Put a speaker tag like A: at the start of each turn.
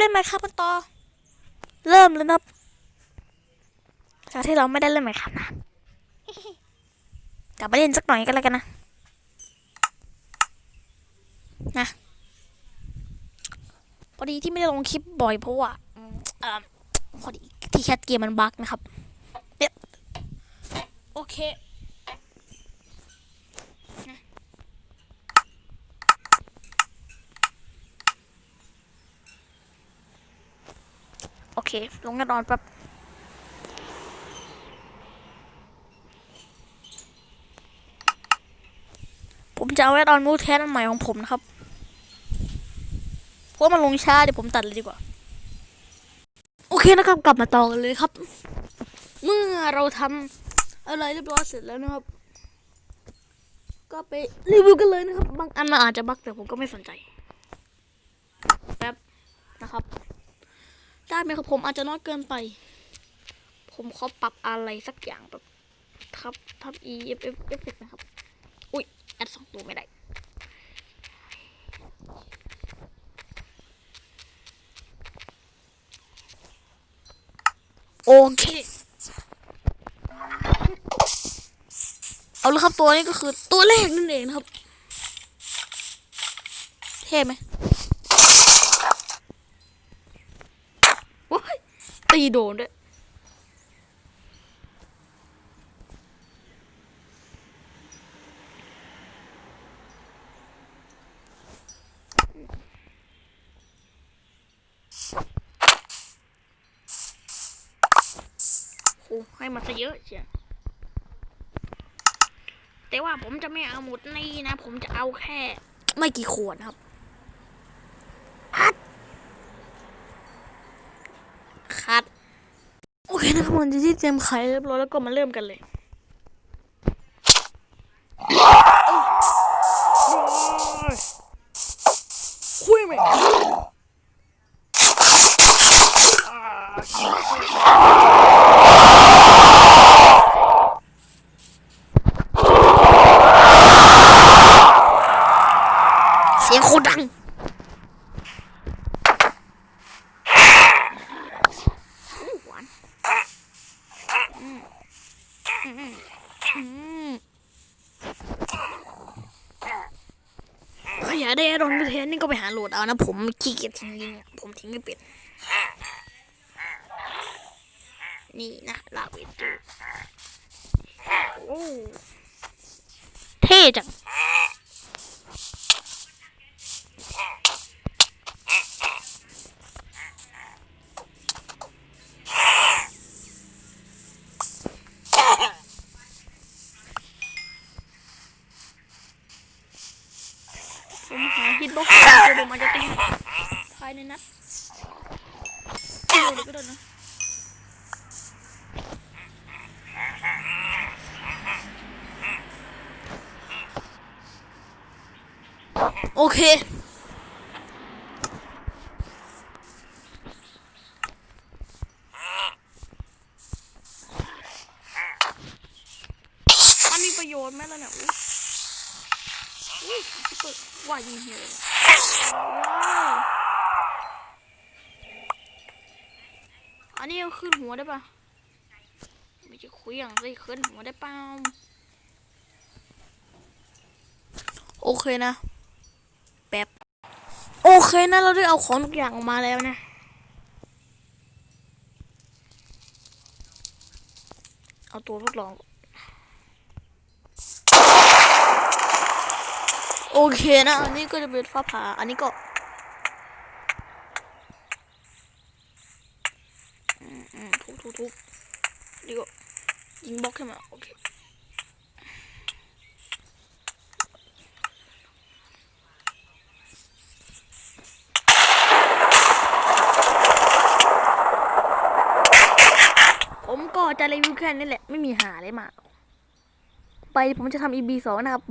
A: เล่นไหมครับกันต่อ เริ่มแล้วนะครับจากที่เราไม่ได้เล่นไหมครับนะกลับมาเล่นสักหน่อยก็แล้วกันนะ นะพอดีที่ไม่ได้ลงคลิปบ่อยเพราะว่าอืมเอ่อพอดีที่แคทเกมมันบั๊กนะครับเนี่ยโอเคนะโอ เค ลงกันนอนแป๊บผมจะเอาแอดออนมูแทนอันใหม่ของผมนะครับ เพราะมันลงช้าเดี๋ยวผมตัดเลยดีกว่า โอเคนะครับกลับมาต่อกันเลยครับ เมื่อเราทำอะไรเรียบร้อยเสร็จแล้วนะครับ ก็ไปรีวิวกันเลยนะครับ บางอันมันอาจจะบั๊กแต่ผมก็ไม่สนใจแป๊บนะครับ ได้ไหมครับผมอาจจะน้อยเกินไป ผมขอปรับอะไรสักอย่างแบบครับทำ e f f เอฟเฟกนะครับ อุ้ยแอดสองตัวไม่ได้ โอเค เอาละครับตัวนี้ก็คือตัวแรกนั่นเองนะครับ เท่ไหมว้าย ตีโดนด้วยโอ้ให้มาซะเยอะเชียแต่ว่าผมจะไม่เอาหมดนี่นะ ผมจะเอาแค่ ไม่กี่ขวดครับฮัดคัด โอเค นะครับผมจะที่เตรียมไข่เรียบร้อยแล้วก็มาเริ่มกันเลยคุยไหม เสียงโคตรดัง อู้หวานอืมอืมอืมถ้ากได้อารอนไปเทนนี่ก็ไปหาโหลดเอานะ ผมขี้เกียจทิ้งลิงผมทิ้งไม่เป็น นี่นะลาเวตูโอ้เท่จัง ผมหา ฮิตบ็อกซ์จะดูมันจะตีภายในนัดเดี๋ยวก็ได้นะโอเคมันมีประโยชน์ไหมล่ะเนี่ย อุ๊ยอุ้ยซุปเปอร์ว่ายิงเฮียเลยว้าวอันนี้เอาขึ้นหัวได้ปะไม่จะคุยอย่างไรขึ้นหัวได้เปล่าโอเคนะแป๊บโอเคนะเราได้เอาของทุกอย่างออกมาแล้วนะเอาตัวทดลอง โอเคนะ อันนี้ก็จะเป็นฟ้าผ่า อันนี้ก็อืมอืมทุบทุบทุบนี่ก็ยิงบล็อกขึ้นมาโอเคผมก็จะรีวิวแค่นี้แหละ ไม่มีหาอะไรมาก ไปผมจะทำ EB สองนะครับ